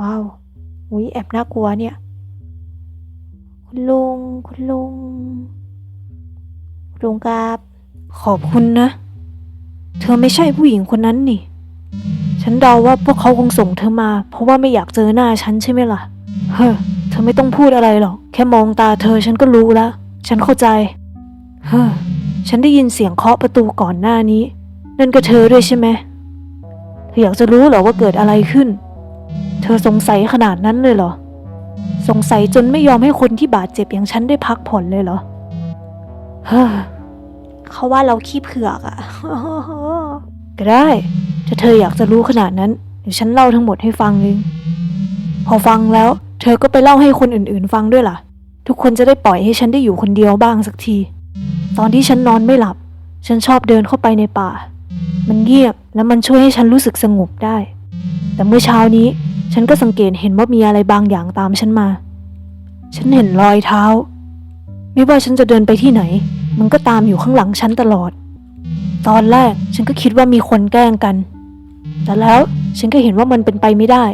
ว้าวอุ้ยแอบน่ากลัวเนี่ย คุณลุง คุณลุงลุงครับขอบคุณนะ เธอไม่ใช่ผู้หญิงคนนั้นนี่ ฉันเดาว่าพวกเขาคงส่งเธอมา เพราะว่าไม่อยากเจอหน้าฉันใช่ไหมล่ะ เฮ้อ เธอไม่ต้องพูดอะไรหรอก แค่มองตาเธอฉันก็รู้แล้วฉันเข้าใจ เฮ้อ ฉันได้ยินเสียงเคาะประตูก่อนหน้านี้ นั่นก็เธอด้วยใช่ไหมเธออยากจะรู้เหรอว่าเกิดอะไรขึ้น เธอสงสัยขนาดนั้นเลยเหรอ สงสัยจนไม่ยอมให้คนที่บาดเจ็บอย่างฉันได้พักผ่อนเลยเหรอ เฮ้อเขาว่าเราขี้เผือกอะก็ได้ ถ้าเธออยากจะรู้ขนาดนั้น เดี๋ยวฉันเล่าทั้งหมดให้ฟังเองพอฟังแล้ว เธอก็ไปเล่าให้คนอื่นๆ ฟังด้วยล่ะ ทุกคนจะได้ปล่อยให้ฉันได้อยู่คนเดียวบ้างสักที ตอนที่ฉันนอนไม่หลับ ฉันชอบเดินเข้าไปในป่า มันเงียบแล้วมันช่วยให้ฉันรู้สึกสงบได้ แต่เมื่อเช้านี้ฉันก็สังเกตเห็นว่ามีอะไรบางอย่างตามฉันมา ฉันเห็นรอยเท้า ไม่ว่าฉันจะเดินไปที่ไหน มันก็ตามอยู่ข้างหลังฉันตลอด ตอนแรกฉันก็คิดว่ามีคนแกล้งกัน แต่แล้วฉันก็เห็นว่ามันเป็นไปไม่ได้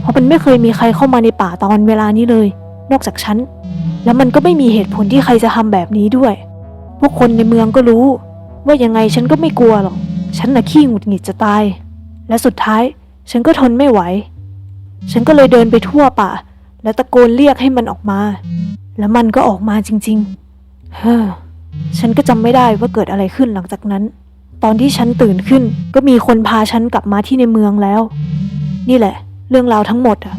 เพราะมันไม่เคยมีใครเข้ามาในป่าตอนเวลานี้เลย นอกจากฉัน แล้วมันก็ไม่มีเหตุผลที่ใครจะทำแบบนี้ด้วย พวกคนในเมืองก็รู้ ว่ายังไงฉันก็ไม่กลัวหรอก ฉันน่ะขี้หงุดหงิดจะตาย และสุดท้าย ฉันก็ทนไม่ไหว ฉันก็เลยเดินไปทั่วป่า และตะโกนเรียกให้มันออกมา แล้วมันก็ออกมาจริง ๆ เฮ้อ ฉันก็จำไม่ได้ว่าเกิดอะไรขึ้นหลังจากนั้น ตอนที่ฉันตื่นขึ้น ก็มีคนพาฉันกลับมาที่ในเมืองแล้ว นี่แหละ เรื่องราวทั้งหมดอะ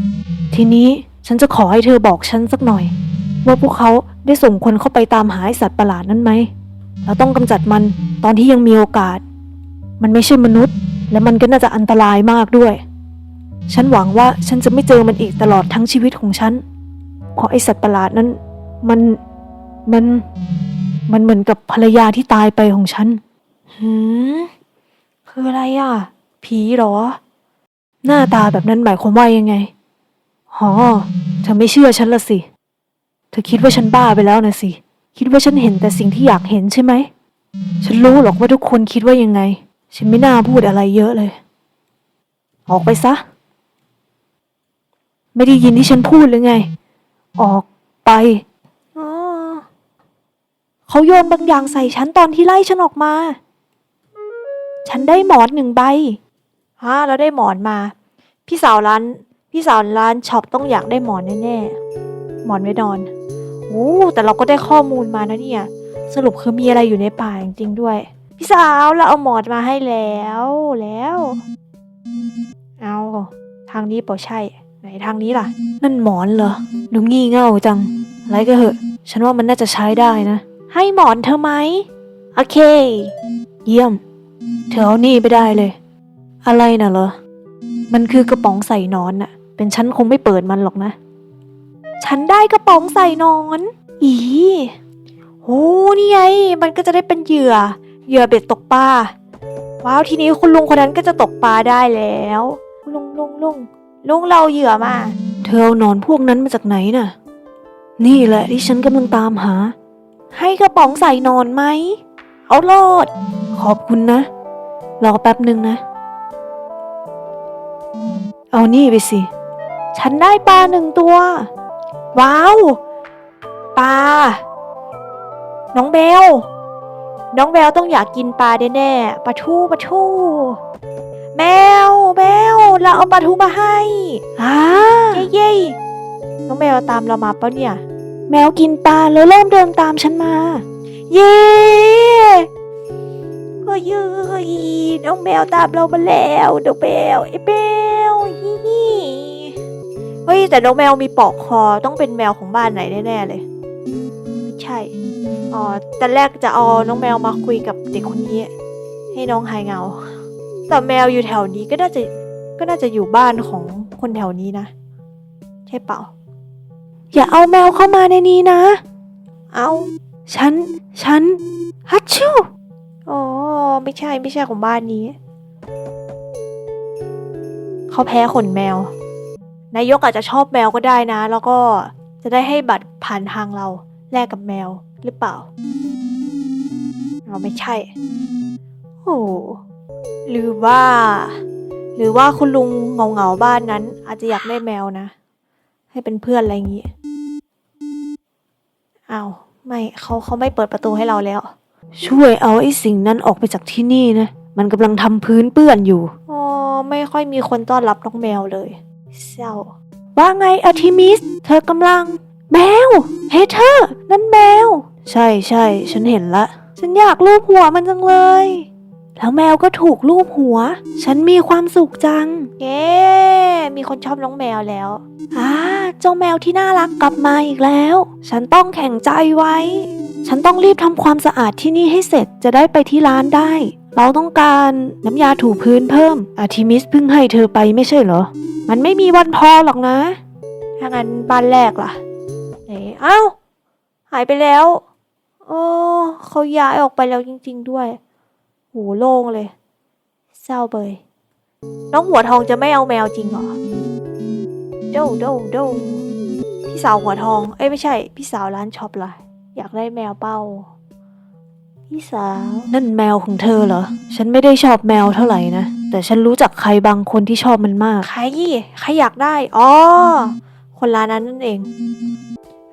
ทีนี้ฉันจะขอให้เธอบอกฉันสักหน่อย ว่าพวกเขาได้ส่งคนเข้าไปตามหาสัตว์ประหลาดนั้นไหมเราต้องกำจัดมันตอนที่ยังมีโอกาส มันไม่ใช่มนุษย์ และมันก็น่าจะอันตรายมากด้วย ฉันหวังว่าฉันจะไม่เจอมันอีกตลอดทั้งชีวิตของฉัน เพราะไอสัตว์ประหลาดนั้น มัน มัน มันเหมือนกับภรรยาที่ตายไปของฉัน หืม คืออะไรอะ ผีเหรอ หน้าตาแบบนั้นหมายความว่ายังไงหอเธอไม่เชื่อฉันละสิ เธอคิดว่าฉันบ้าไปแล้วนะสิ คิดว่าฉันเห็นแต่สิ่งที่อยากเห็นใช่ไหม ฉันรู้หรอกว่าทุกคนคิดว่ายังไง ฉันไม่น่าพูดอะไรเยอะเลย ออกไปซะ ไม่ได้ยินที่ฉันพูดหรือไง ออกไปอ๋อเขาโยนบางอย่างใส่ฉันตอนที่ไล่ฉันออกมา ฉันได้หมอนหนึ่งใบฮะเราได้หมอนมา พี่สาวร้าน พี่สาวร้านช็อปต้องอยากได้หมอนแน่ๆ หมอนไว้นอนโอ้แต่เราก็ได้ข้อมูลมานะเนี่ย สรุปคือมีอะไรอยู่ในป่าจริงๆด้วย พี่สาวเราเอาหมอนมาให้แล้วแล้ว เอาทางนี้เปล่าใช่ ไหนทางนี้ล่ะ นั่นหมอนเหรอดูงี่เง่าจังอะไรก็เหอะ ฉันว่ามันน่าจะใช้ได้นะ ให้หมอนเธอไหมโอเค เยี่ยม เธอเอานี่ไปได้เลย อะไรน่ะเหรอ มันคือกระป๋องใส่นอนน่ะ เป็นฉันคงไม่เปิดมันหรอกนะ ฉันได้กระป๋องใส่นอน อีโอ้นี่ไง มันก็จะได้เป็นเหยื่อ เหยื่อเบ็ดตกปลา ว้าวทีนี้คุณลุงคนนั้นก็จะตกปลาได้แล้วลุงลุงลุงลุงเราเหยื่อมา เธอเอาหนอนพวกนั้นมาจากไหนน่ะ นี่แหละที่ฉันกำลังตามหา ให้กระป๋องใส่นอนไหม เอาโลด ขอบคุณนะ รอแป๊บหนึ่งนะ เอานี่ไปสิ ฉันได้ปลาหนึ่งตัว ว้าว ปลา น้องเบล น้องแมวต้องอยากกินปลาแน่ๆปลาทูปลาทู แมวแมวเราเอาปลาทูมาให้อ่าเย้เย้น้องแมวตามเรามาปะเนี่ย แมวกินปลาแล้วเริ่มเดินตามฉันมา เย้เฮ้ยเฮ้ยน้องแมวตามเรามาแล้วน้องแมวไอ้แมวฮิฮิเฮ้ยแต่น้องแมวมีปลอกคอต้องเป็นแมวของบ้านไหนแน่ๆเลยไม่ ใช่อ๋อแต่แรกจะเอาน้องแมวมาคุยกับเด็กคนนี้ ให้น้องหายเหงา แต่แมวอยู่แถวนี้ก็น่าจะก็น่าจะอยู่บ้านของคนแถวนี้นะ ใช่เปล่า อย่าเอาแมวเข้ามาในนี้นะ เอาฉัน ฉัน ฮัชชูอ๋อ ไม่ใช่ ไม่ใช่ของบ้านนี้ เขาแพ้ขนแมว นายกอาจจะชอบแมวก็ได้นะ แล้วก็จะได้ให้บัตรผ่านทางเรา แลกกับแมวหรือเปล่าเราไม่ใช่ โอ้หรือว่า หรือว่าคุณลุงเหงาๆบ้านนั้น อาจจะอยากได้แมวนะ ให้เป็นเพื่อนอะไรอย่างงี้อ้าวไม่เขาเขาไม่เปิดประตูให้เราแล้ว ช่วยเอาไอ้สิ่งนั้นออกไปจากที่นี่นะ มันกำลังทำพื้นเปื้อนอยู่อ๋อไม่ค่อยมีคนต้อนรับน้องแมวเลยเศร้าว่าไงอาทิมิส เธอกำลัง แมว เฮเธอร์ นั่นแมว ใช่ใช่ฉันเห็นละ ฉันอยากลูบหัวมันจังเลย แล้วแมวก็ถูกลูบหัว ฉันมีความสุขจัง เย้มีคนชอบน้องแมวแล้วอ่าเจ้าแมวที่น่ารักกลับมาอีกแล้ว ฉันต้องแข่งใจไว้ ฉันต้องรีบทำความสะอาดที่นี่ให้เสร็จจะได้ไปที่ร้านได้ เราต้องการน้ำยาถูพื้นเพิ่ม อาทิมิสเพิ่งให้เธอไปไม่ใช่เหรอ มันไม่มีวันพอหรอกนะ ถ้างั้นบ้านแรกล่ะไหนเอ้าหายไปแล้วโอ้เขาย้ายออกไปแล้วจริง ๆ ด้วยโหโล่งเลย เศร้าเบยน้องหัวทองจะไม่เอาแมวจริงเหรอโดโดโดพี่สาวหัวทอง เอ้ยไม่ใช่ พี่สาวร้านช็อปล่ะ อยากได้แมวเป้า พี่สาว นั่นแมวของเธอเหรอ ฉันไม่ได้ชอบแมวเท่าไหร่นะ แต่ฉันรู้จักใครบางคนที่ชอบมันมาก ใครใครอยากได้ อ๋อ คนร้านนั้นนั่นเอง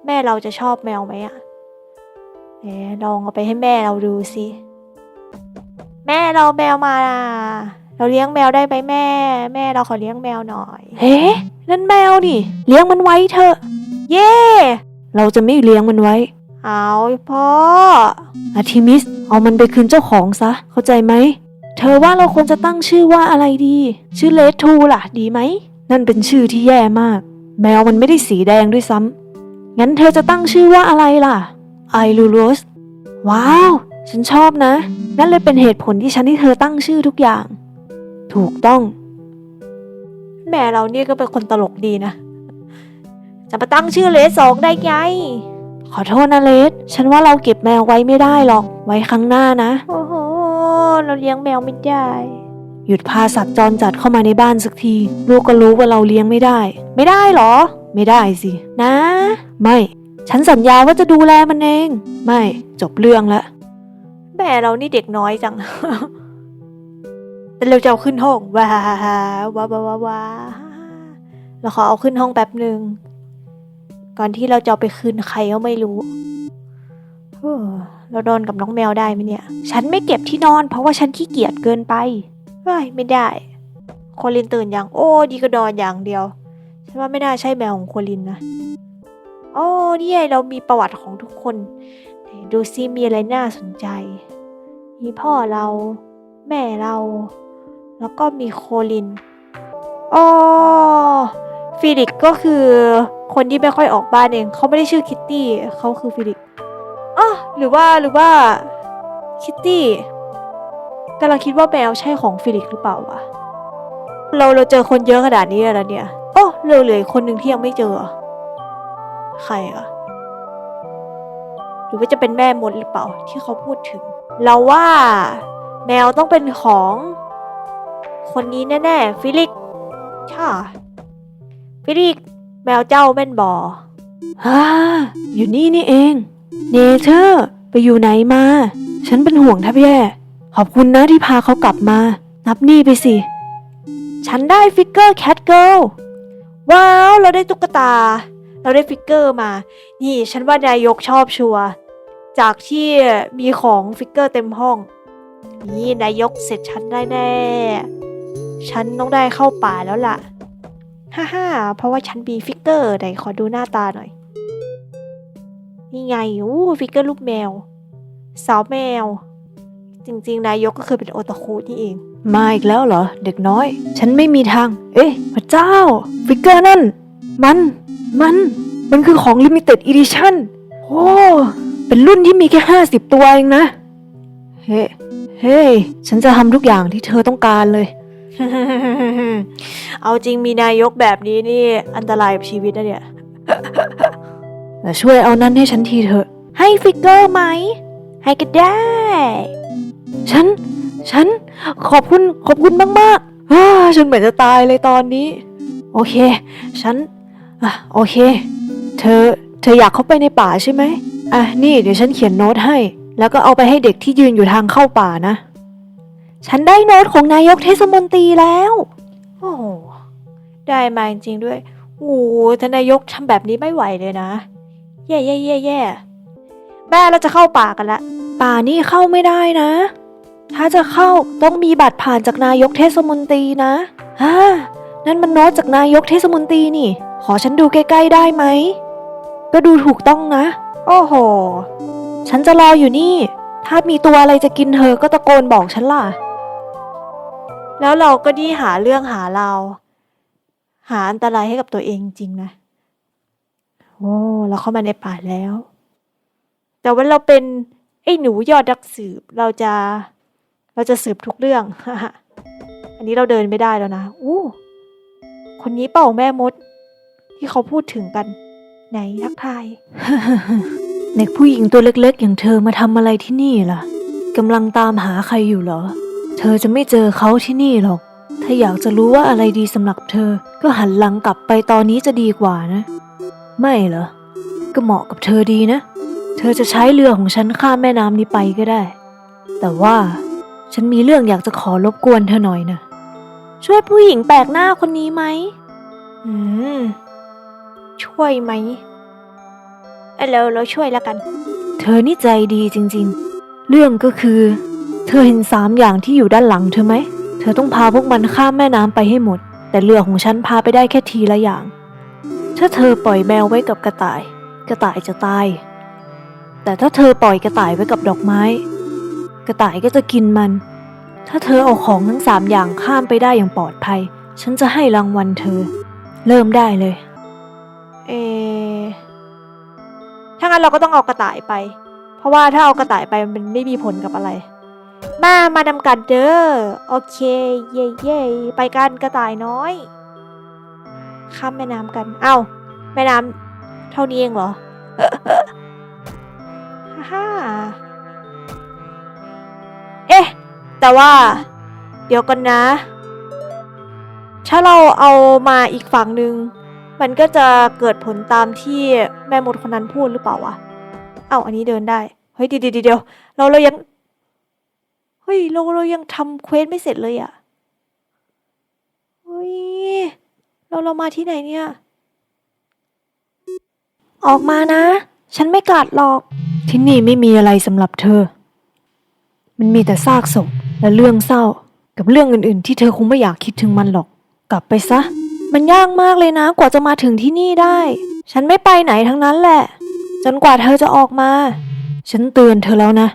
แม่เราจะชอบแมวไหมอะเอ๋ลองเอาไปให้แม่เราดูสิแม่เราแมวมาเราเลี้ยงแมวได้ไหมแม่ แม่เราขอเลี้ยงแมวหน่อย เฮ้นั่นแมวนี่ เลี้ยงมันไว้เถอะ เย่เราจะไม่เลี้ยงมันไว้ เอาพ่ออาทิมิส เอามันไปคืนเจ้าของซะ เข้าใจไหม เธอว่าเราควรจะตั้งชื่อว่าอะไรดี ชื่อเลดทูล่ะ ดีไหม นั่นเป็นชื่อที่แย่มาก แมวมันไม่ได้สีแดงด้วยซ้ำ งั้นเธอจะตั้งชื่อว่าอะไรล่ะ ไอรูโรส ว้าว ฉันชอบนะ นั่นเลยเป็นเหตุผลที่ฉันให้เธอตั้งชื่อทุกอย่าง ถูกต้อง แม่เราเนี่ยก็เป็นคนตลกดีนะ จะมาตั้งชื่อเลสสองได้ไง ขอโทษนะเลส ฉันว่าเราเก็บแมวไว้ไม่ได้หรอก ไว้ครั้งหน้านะ โอ้โห เราเลี้ยงแมวไม่ได้ หยุดพาสัตว์จรจัดเข้ามาในบ้านสักที ลูกก็รู้ว่าเราเลี้ยงไม่ได้ ไม่ได้หรอ ไม่ได้สิ นะ ไม่ ฉันสัญญาว่าจะดูแลมันเอง ไม่จบเรื่องละแม่เรานี่เด็กน้อยจังแต่เราจะเอาขึ้นห้องว้าว้าว้าว้าว้าเราขอเอาขึ้นห้องแป๊บหนึ่งก่อนที่เราจะเอาไปคืนใครก็ไม่รู้เฮ้อเราโดนกับน้องแมวได้ไหมเนี่ย ฉันไม่เก็บที่นอน เพราะว่าฉันขี้เกียจเกินไปเฮ้ยไม่ได้โคลินตื่นอย่าง โอ้ดีก็นอนอย่างเดียว ฉันว่าไม่น่าใช่แมวของโคลินนะโอ้นี่ไงเรามีประวัติของทุกคน ดูซิมีอะไรน่าสนใจ มีพ่อเรา แม่เรา แล้วก็มีโคลินอ๋อฟิลิกก็คือคนที่ไม่ค่อยออกบ้านเอง เขาไม่ได้ชื่อคิตตี้ เขาคือฟิลิกอ๋อหรือว่าหรือว่าคิตตี้กำลังคิดว่าแมวใช่ของฟิลิกหรือเปล่าวะ เราเราเจอคนเยอะขนาดนี้แล้วเนี่ย เหลือเหลืออกคนหนึ่งที่ยังไม่เจอ ใครอะหรือว่าจะเป็นแม่มดหรือเปล่าที่เขาพูดถึง เราว่าแมวต้องเป็นของ คนนี้แน่ๆฟิลิกค่ะฟิลิกแมวเจ้าแม่นบอฮ่าอยู่นี่นี่เอง เนเธอร์ไปอยู่ไหนมา ฉันเป็นห่วงแทบแย่ ขอบคุณนะที่พาเขากลับมา นับหนี่ไปสิ ฉันได้ฟิกเกอร์แคทเกิล ว้าว เราได้ตุ๊กตา เราได้ฟิกเกอร์มา นี่ฉันว่านายกชอบชัว จากที่มีของฟิกเกอร์เต็มห้อง นี่นายกเสร็จฉันได้แน่ ฉันต้องได้เข้าป่าแล้วล่ะ ฮ่าฮ่าเพราะว่าฉันมีฟิกเกอร์ไหนขอดูหน้าตาหน่อย นี่ไงอู้ฟิกเกอร์รูปแมว สาวแมว จริงๆ นายกก็คือเป็นโอตาคุนี่เอง มาอีกแล้วเหรอ เด็กน้อย ฉันไม่มีทาง เอ๊ะ พระเจ้า ฟิกเกอร์นั่น มัน มัน มันคือของ Limited Edition โอ้เป็นรุ่นที่มีแค่ห้าสิบตัวเองนะ เฮ้เฮ้ฉันจะทำทุกอย่างที่เธอต้องการเลย เอาจริงมีนายกแบบนี้นี่ อันตรายกับชีวิตนะเนี่ย แต่ช่วยเอานั้นให้ฉันทีเถอะ ให้ฟิกเกอร์ไหม ให้ก็ได้ ฉัน ฉัน ขอบคุณขอบคุณมากๆอ้าฉันเหมือนจะตายเลยตอนนี้ โอเค ฉันอะโอเค เธอ เธออยากเข้าไปในป่าใช่ไหมอะนี่เดี๋ยวฉันเขียนโน้ตให้ แล้วก็เอาไปให้เด็กที่ยืนอยู่ทางเข้าป่านะ ฉันได้โน้ตของนายกเทศมนตรีแล้ว โอ้โหได้มาจริงๆด้วยโอ้โหทานนายกทำแบบนี้ไม่ไหวเลยนะ แย่แย่แย่แย่แม่เราจะเข้าป่ากันละ ป่านี่เข้าไม่ได้นะ ถ้าจะเข้าต้องมีบัตรผ่านจากนายกเทศมนตรีนะฮ่านั่นมันโน้ตจากนายกเทศมนตรีนี่ ขอฉันดูใกล้ๆได้ไหม ก็ดูถูกต้องนะ โอ้โห ฉันจะรออยู่นี่ ถ้ามีตัวอะไรจะกินเธอก็ตะโกนบอกฉันล่ะ แล้วเราก็ดีหาเรื่องหาเรา หาอันตรายให้กับตัวเองจริงนะ โอ้เราเข้ามาในป่าแล้ว แต่ว่าเราเป็นไอ้หนูยอดนักสืบเราจะ เราจะสืบทุกเรื่อง อันนี้เราเดินไม่ได้แล้วนะ อู้ คนนี้เป่าแม่มด ที่เขาพูดถึงกัน ไหนทักทาย เด็กผู้หญิงตัวเล็กๆ อย่างเธอมาทำอะไรที่นี่ล่ะกำลังตามหาใครอยู่เหรอ เธอจะไม่เจอเขาที่นี่หรอก ถ้าอยากจะรู้ว่าอะไรดีสำหรับเธอ ก็หันหลังกลับไปตอนนี้จะดีกว่านะ ไม่เหรอ ก็เหมาะกับเธอดีนะ เธอจะใช้เรือของฉันข้ามแม่น้ำนี้ไปก็ได้ แต่ว่า ฉันมีเรื่องอยากจะขอรบกวนเธอหน่อยนะ ช่วยผู้หญิงแปลกหน้าคนนี้ไหม อืม ช่วยไหมเอ้ยเราเราช่วยแล้วกัน เธอนี่ใจดีจริง ๆ เรื่องก็คือ เธอเห็นสามอย่างที่อยู่ด้านหลังเธอไหม เธอต้องพาพวกมันข้ามแม่น้ำไปให้หมด แต่เรือของฉันพาไปได้แค่ทีละอย่าง ถ้าเธอปล่อยแมวไว้กับกระต่าย กระต่ายจะตาย แต่ถ้าเธอปล่อยกระต่ายไว้กับดอกไม้ กระต่ายก็จะกินมัน ถ้าเธอเอาของทั้งสามอย่างข้ามไปได้อย่างปลอดภัย ฉันจะให้รางวัลเธอ เริ่มได้เลย เอ ถ้างั้นเราก็ต้องเอากระต่ายไป เพราะว่าถ้าเอากระต่ายไปมันไม่มีผลกับอะไร มา มาดำกันเด้อ โอเค เย่เย่ไปกันกระต่ายน้อย ข้ามแม่น้ำกัน เอ้า แม่น้ำเท่านี้เองเหรอฮ่าฮ่า เอ๊ะ แต่ว่า เดี๋ยวกันนะ ถ้าเราเอามาอีกฝั่งหนึ่งมันก็จะเกิดผลตามที่แม่มดคนนั้นพูดหรือเปล่าวะ เอ้าอันนี้เดินได้ เฮ้ยเดี๋ยวเดี๋ยวเดี๋ยวเราเรายัง เฮ้ยเราเรายังทำเควสไม่เสร็จเลยอะเฮ้ยเราเรามาที่ไหนเนี่ย ออกมานะ ฉันไม่กัดหรอก ที่นี่ไม่มีอะไรสำหรับเธอ มันมีแต่ซากศพและเรื่องเศร้า กับเรื่องอื่นๆ ที่เธอคงไม่อยากคิดถึงมันหรอก กลับไปซะ มันยากมากเลยนะกว่าจะมาถึงที่นี่ได้ ฉันไม่ไปไหนทั้งนั้นแหละ จนกว่าเธอจะออกมา ฉันเตือนเธอแล้วนะ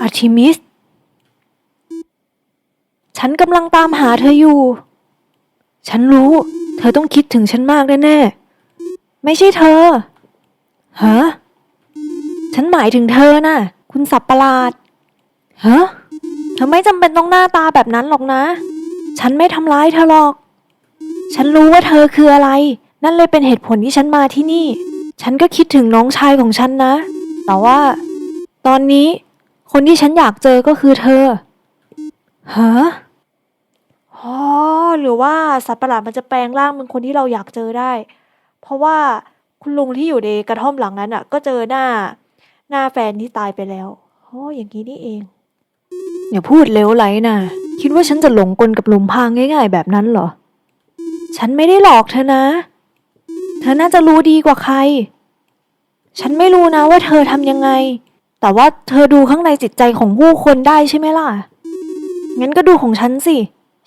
อาร์ทิมิส ฉันกำลังตามหาเธออยู่ ฉันรู้ เธอต้องคิดถึงฉันมากแน่ๆ ไม่ใช่เธอฮะ ฉันหมายถึงเธอน่ะ คุณสับประหลาดเฮะเธอไม่จำเป็นต้องหน้าตาแบบนั้นหรอกนะ ฉันไม่ทำร้ายเธอหรอก ฉันรู้ว่าเธอคืออะไร นั่นเลยเป็นเหตุผลที่ฉันมาที่นี่ ฉันก็คิดถึงน้องชายของฉันนะ แต่ว่า ตอนนี้ คนที่ฉันอยากเจอก็คือเธอฮะอ๋อหรือว่าสัตว์ประหลาดมันจะแปลงร่างเป็นคนที่เราอยากเจอได้ เพราะว่าคุณลุงที่อยู่ในกระท่อมหลังนั้นอะ ก็เจอหน้า หน้าแฟนที่ตายไปแล้วโอ้อย่างนี้นี่เอง อย่าพูดเลวไหลนะคิดว่าฉันจะหลงกลกับลมพางง่ายๆ แบบนั้นเหรอ ฉันไม่ได้หลอกเธอนะ เธอน่าจะรู้ดีกว่าใคร ฉันไม่รู้นะว่าเธอทำยังไง แต่ว่าเธอดูข้างในจิตใจของผู้คนได้ใช่ไหมล่ะ งั้นก็ดูของฉันสิ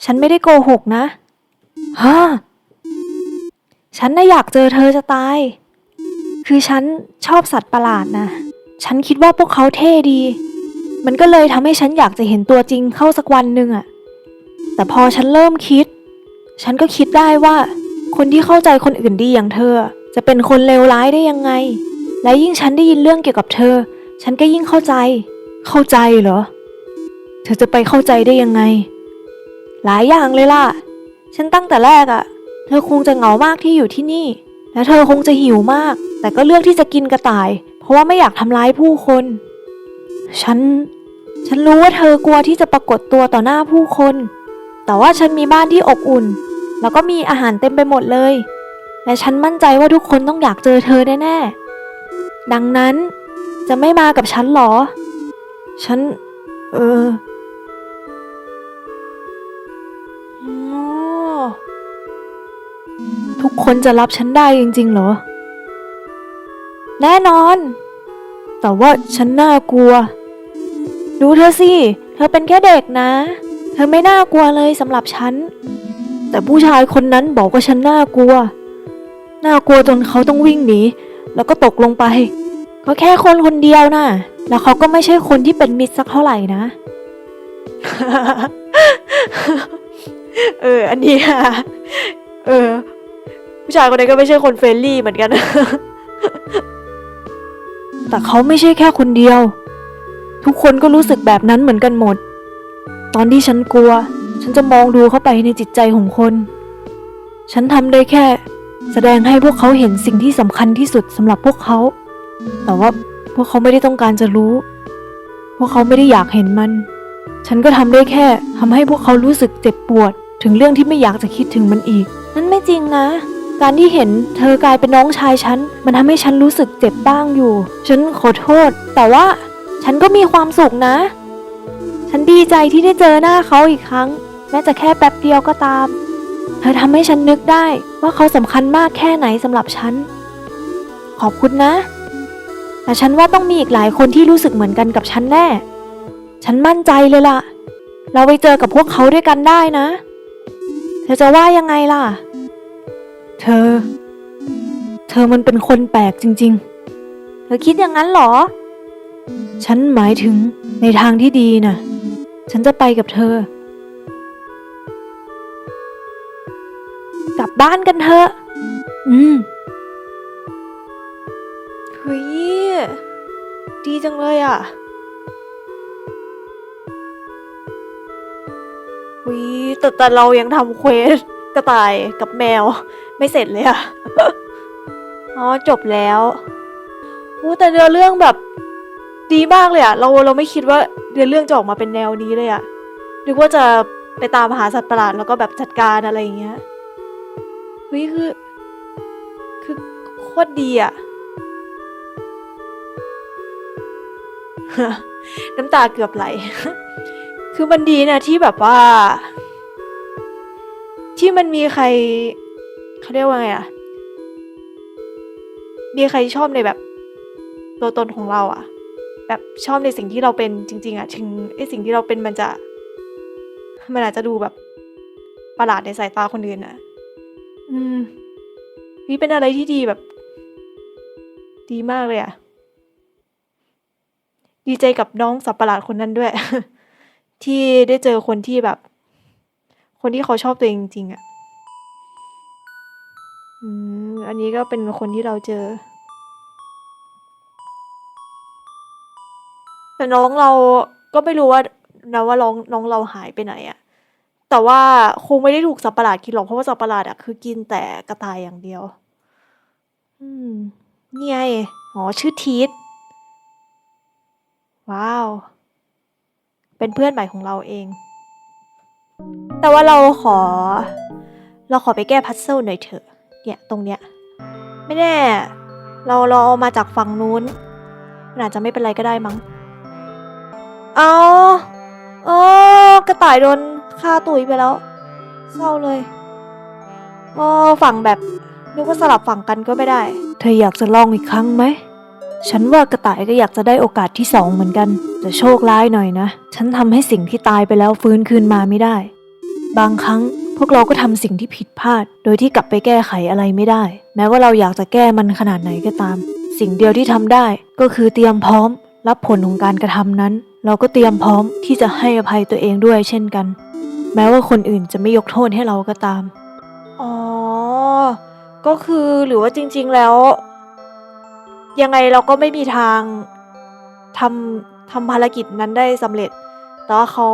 ฉันไม่ได้โกหกนะฮะฉันน่ะอยากเจอเธอจะตาย คือฉันชอบสัตว์ประหลาดนะ ฉันคิดว่าพวกเขาเท่ดี มันก็เลยทำให้ฉันอยากจะเห็นตัวจริงเข้าสักวันหนึ่งอะแต่พอฉันเริ่มคิด ฉันก็คิดได้ว่า คนที่เข้าใจคนอื่นดีอย่างเธอ จะเป็นคนเลวร้ายได้ยังไง และยิ่งฉันได้ยินเรื่องเกี่ยวกับเธอ ฉันก็ยิ่งเข้าใจ เข้าใจเหรอ เธอจะไปเข้าใจได้ยังไง หลายอย่างเลยล่ะ ฉันตั้งแต่แรกอะเธอคงจะเหงามากที่อยู่ที่นี่ และเธอคงจะหิวมาก แต่ก็เลือกที่จะกินกระต่าย ราะว่าไม่อยากทำร้ายผู้คน ฉัน ฉันรู้ว่าเธอกลัวที่จะปรากฏตัวต่อหน้าผู้คน แต่ว่าฉันมีบ้านที่อบอุ่น แล้วก็มีอาหารเต็มไปหมดเลย และฉันมั่นใจว่าทุกคนต้องอยากเจอเธอแน่ๆ ดังนั้นจะไม่มากับฉันหรอ ฉัน เออทุกคนจะรับฉันได้จริงๆเหรอ แน่นอน แต่ว่าฉันน่ากลัว ดูเธอสิ เธอเป็นแค่เด็กนะ เธอไม่น่ากลัวเลยสำหรับฉัน แต่ผู้ชายคนนั้นบอกว่าฉันน่ากลัว น่ากลัวจนเขาต้องวิ่งหนี แล้วก็ตกลงไป ก็แค่คนคนเดียวนะ่ะ แล้วเขาก็ไม่ใช่คนที่เป็นมิตรสักเท่าไหร่นะ เออ อันนี้ค่ะ เออ ผู้ชายคนนี้นก็ไม่ใช่คนเฟรนลี่เหมือนกัน แต่เขาไม่ใช่แค่คนเดียว ทุกคนก็รู้สึกแบบนั้นเหมือนกันหมด ตอนที่ฉันกลัว ฉันจะมองดูเข้าไปในจิตใจของคน ฉันทำได้แค่ แสดงให้พวกเขาเห็นสิ่งที่สำคัญที่สุดสำหรับพวกเขา แต่ว่าพวกเขาไม่ได้ต้องการจะรู้ พวกเขาไม่ได้อยากเห็นมัน ฉันก็ทำได้แค่ทำให้พวกเขารู้สึกเจ็บปวด ถึงเรื่องที่ไม่อยากจะคิดถึงมันอีก นั่นไม่จริงนะ การที่เห็นเธอกลายเป็นน้องชายฉัน มันทำให้ฉันรู้สึกเจ็บบ้างอยู่ ฉันขอโทษ แต่ว่าฉันก็มีความสุขนะ ฉันดีใจที่ได้เจอหน้าเขาอีกครั้ง แม้จะแค่แป๊บเดียวก็ตาม เธอทำให้ฉันนึกได้ว่าเขาสำคัญมากแค่ไหนสำหรับฉัน ขอบคุณนะ แต่ฉันว่าต้องมีอีกหลายคนที่รู้สึกเหมือนกันกับฉันแน่ ฉันมั่นใจเลยล่ะ เราไปเจอกับพวกเขาด้วยกันได้นะ เธอจะว่ายังไงล่ะ เธอ เธอมันเป็นคนแปลกจริง ๆ เธอคิดอย่างนั้นเหรอ ฉันหมายถึงในทางที่ดีน่ะ ฉันจะไปกับเธอ กลับบ้านกันเถอะ อืมเฮ้ยดีจังเลยอะหุยแต่แต่เรายังทำเควสกระต่ายกับแมว ไม่เสร็จเลยอะอ๋อจบแล้วอู้แต่เนื้อเรื่องแบบ ดีมากเลยอะเราเราไม่คิดว่าเนื้อเรื่องจะออกมาเป็นแนวนี้เลยอะนึกว่าจะไปตามหาสัตว์ประหลาดแล้วก็แบบจัดการอะไรอย่างเงี้ยเฮ้ยคือ คือโคตรดีอะน้ำตาเกือบไหล คือมันดีนะที่แบบว่า ที่มันมีใคร เขาเรียกว่าไงอะมีใครชอบในแบบตัวตนของเราอะแบบชอบในสิ่งที่เราเป็นจริง ๆอะถึงไอสิ่งที่เราเป็นมันจะมันอาจจะดูแบบประหลาดในสายตาคนอื่นอะอืมนี่เป็นอะไรที่ดีแบบ ดีมากเลยอะดีใจกับน้องสับประหลาดคนนั้นด้วย ที่ได้เจอคนที่แบบ คนที่เขาชอบตัวเองจริงๆอะ อืม อันนี้ก็เป็นคนที่เราเจอ แต่น้องเราก็ไม่รู้ว่านะว่าน้องน้องเราหายไปไหนอะแต่ว่าคงไม่ได้ถูกสัตว์ประหลาดกินหรอกเพราะว่าสัตว์ประหลาดอะคือกินแต่กระต่ายอย่างเดียว อืมนี่ไงอ๋อชื่อทีทว้าว เป็นเพื่อนใหม่ของเราเอง แต่ว่าเราขอ เราขอไปแก้พัซเซิลหน่อยเถอะ เนี่ยตรงเนี้ยไม่แน่ เราเราเอามาจากฝั่งนู้นมันอาจจะไม่เป็นไรก็ได้มั้งเอาเออกระต่ายโดนฆ่าตุยไปแล้ว เศร้าเลยอ๋อฝั่งแบบนึกว่าสลับฝั่งกันก็ไม่ได้ เธออยากจะลองอีกครั้งไหม ฉันว่ากระต่ายก็อยากจะได้โอกาสที่สองเหมือนกัน แต่โชคร้ายหน่อยนะ ฉันทำให้สิ่งที่ตายไปแล้วฟื้นคืนมาไม่ได้ บางครั้ง พวกเราก็ทำสิ่งที่ผิดพลาด โดยที่กลับไปแก้ไขอะไรไม่ได้ แม้ว่าเราอยากจะแก้มันขนาดไหนก็ตาม สิ่งเดียวที่ทำได้ ก็คือเตรียมพร้อม รับผลของการกระทำนั้น เราก็เตรียมพร้อมที่จะให้อภัยตัวเองด้วยเช่นกัน แม้ว่าคนอื่นจะไม่ยกโทษให้เราก็ตาม อ๋อ ก็คือหรือว่าจริง ๆแล้ว ยังไงเราก็ไม่มีทางทำทำภารกิจนั้นได้สำเร็จ แต่ว่าเขา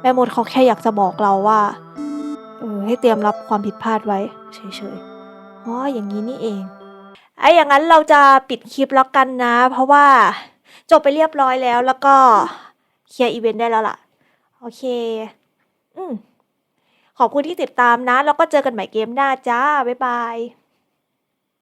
แม่มดเขาแค่อยากจะบอกเราว่า เออให้เตรียมรับความผิดพลาดไว้เฉยๆอ๋ออย่างนี้นี่เองไอ้อย่างนั้นเราจะปิดคลิปแล้วกันนะ เพราะว่าจบไปเรียบร้อยแล้วแล้วก็เคลียร์อีเวนต์ได้แล้วล่ะ โอเค อืมขอบคุณที่ติดตามนะ แล้วก็เจอกันใหม่เกมหน้าจ้า บ๊ายบาย